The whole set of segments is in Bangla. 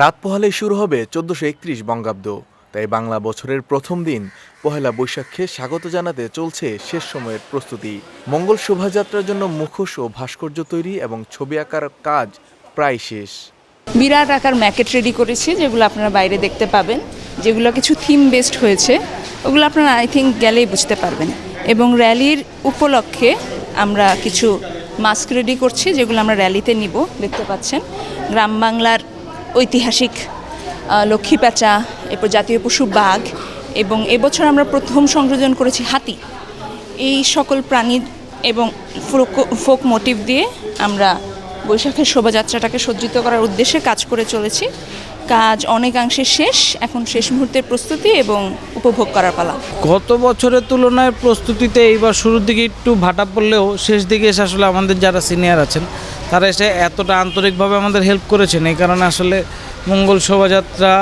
রাত পোহালে শুরু হবে চোদ্দশো একত্রিশ বঙ্গাব্দ। তাই বাংলা বছরের প্রথম দিন পহেলা বৈশাখে স্বাগত জানাতে চলছে শেষ সময়ের প্রস্তুতি। মঙ্গল শোভাযাত্রার জন্য মুখোশ ও ভাস্কর্য তৈরি এবং ছবি আঁকার কাজ প্রায় শেষ। বিরাট আকার ম্যাকেট রেডি করেছি, যেগুলো আপনারা বাইরে দেখতে পাবেন, যেগুলো কিছু থিম বেসড হয়েছে, ওগুলো আপনারা আই থিঙ্ক গেলেই বুঝতে পারবেন। এবং র্যালির উপলক্ষে আমরা কিছু মাস্ক রেডি করছি, যেগুলো আমরা র্যালিতে নিব, দেখতে পাচ্ছেন। গ্রাম বাংলার ঐতিহাসিক লক্ষ্মী প্যাঁচা, এরপর জাতীয় পশু বাঘ এবং এবছর আমরা প্রথম সংযোজন করেছি হাতি। এই সকল প্রাণী এবং ফোক ফোক মোটিভ দিয়ে আমরা বৈশাখের শোভাযাত্রাটাকে সজ্জিত করার উদ্দেশ্যে কাজ করে চলেছি। কাজ অনেকাংশে শেষ, এখন শেষ মুহূর্তের প্রস্তুতি এবং উপভোগ করার পালা। গত বছরের তুলনায় প্রস্তুতিতে এইবার শুরুর দিকে একটু ভাটা পড়লেও শেষ দিকে এসে আসলে আমাদের যারা সিনিয়র আছেন তারা এসে এতটা আন্তরিকভাবে আমাদের হেল্প করেছেন এই কারণে আসলে মঙ্গল শোভাযাত্রা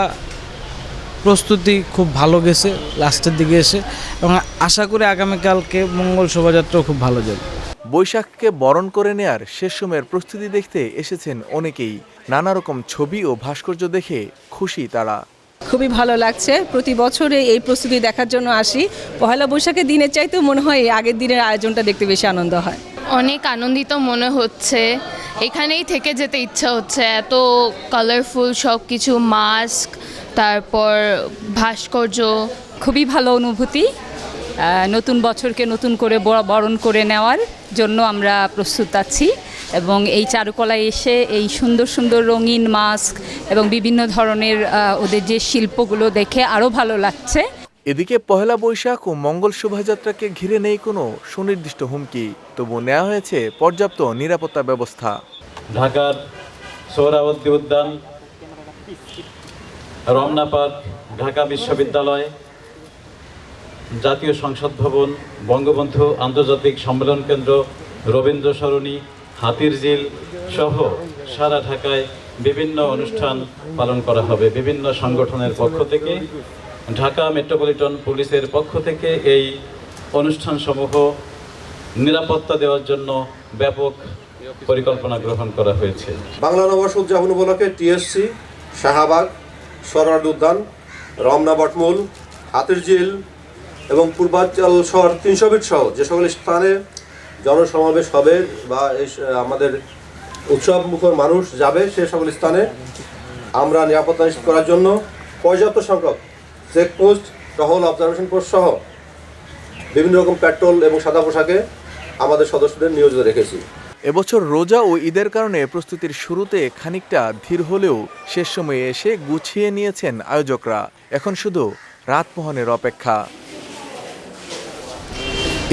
প্রস্তুতি খুব ভালো গেছে লাস্টের দিকে এসে। এবং আশা করি আগামীকালকে মঙ্গল শোভাযাত্রাও খুব ভালো যাবে। বৈশাখকে বরণ করে নেয়ার শেষ সময়ের প্রস্তুতি দেখতে এসেছেন অনেকেই। নানা রকম ছবি ও ভাস্কর্য দেখে খুশি তারা। খুবই ভালো লাগছে। প্রতি বছরে এই প্রস্তুতি দেখার জন্য আসি। পহেলা বৈশাখের দিনের চাইতেও মনে হয় এই আগের দিনের আয়োজনটা দেখতে বেশি আনন্দ হয়। অনেক আনন্দিত মনে হচ্ছে। এখানেই থেকে যেতে ইচ্ছা হচ্ছে। এত কালারফুল সব কিছু মাস্ক তারপর ভাস্কর্য। খুবই ভালো অনুভূতি। নতুন বছরকে নতুন করে বরণ করে নেওয়ার জন্য আমরা প্রস্তুত আছি এবং এই চারুকলায় এসে এই সুন্দর সুন্দর রঙিন মাস্ক এবং বিভিন্ন ধরনের ওদের যে শিল্পগুলো দেখে আরও ভালো লাগছে। এদিকে পহেলা বৈশাখ ও মঙ্গল শোভাযাত্রাকে ঘিরে নেই কোনো সুনির্দিষ্ট হুমকি তবু নেওয়া হয়েছে পর্যাপ্ত নিরাপত্তা ব্যবস্থা। ঢাকার সোহরাওয়ার্দী উদ্যান, রমনা পার্ক, ঢাকা বিশ্ববিদ্যালয়, জাতীয় সংসদ ভবন, বঙ্গবন্ধু আন্তর্জাতিক সম্মেলন কেন্দ্র, রবীন্দ্র সরণি, হাতির ঝিল সহ সারা ঢাকায় বিভিন্ন অনুষ্ঠান পালন করা হবে। বিভিন্ন সংগঠনের পক্ষ থেকে ঢাকা মেট্রোপলিটন পুলিশের পক্ষ থেকে এই অনুষ্ঠানসমূহ নিরাপত্তা দেওয়ার জন্য ব্যাপক পরিকল্পনা গ্রহণ করা হয়েছে। বাংলা নববর্ষ উদযাপন উপলক্ষে টিএসসি, শাহবাগ সরার উদ্যান, রমনা বটমূল হাতিরঝিল এবং পূর্বাঞ্চল শহর তিনশো ফিট সহ যে সকল স্থানে জনসমাবেশ হবে বা আমাদের উৎসব মুখর মানুষ যাবে সে সকল স্থানে আমরা নিরাপত্তা নিশ্চিত করার জন্য পর্যাপ্ত সংখ্যক চেকপোস্ট টহল অবজারভেশন পোস্ট সহ বিভিন্ন রকম পেট্রোল এবং সাদা পোশাকে আমাদের সদস্যদের নিয়োজিত রেখেছি। এবছর রোজা ও ঈদের কারণে প্রস্তুতির শুরুতে খানিকটা ধীর হলেও শেষ সময়ে এসে গুছিয়ে নিয়েছেন আয়োজকরা। এখন শুধু রাত মোহনের অপেক্ষা।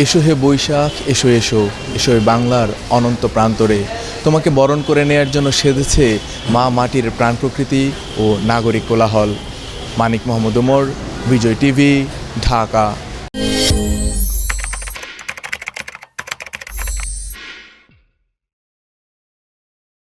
এসো হে বৈশাখ এসো এসো এসো এ বাংলার অনন্ত প্রান্তরে। তোমাকে বরণ করে নেয়ার জন্য সেজেছে মা মাটির প্রাণ প্রকৃতি ও নাগরিক কোলাহল। মানিক মোহাম্মদ ওমর বিজয় টিভি ঢাকা।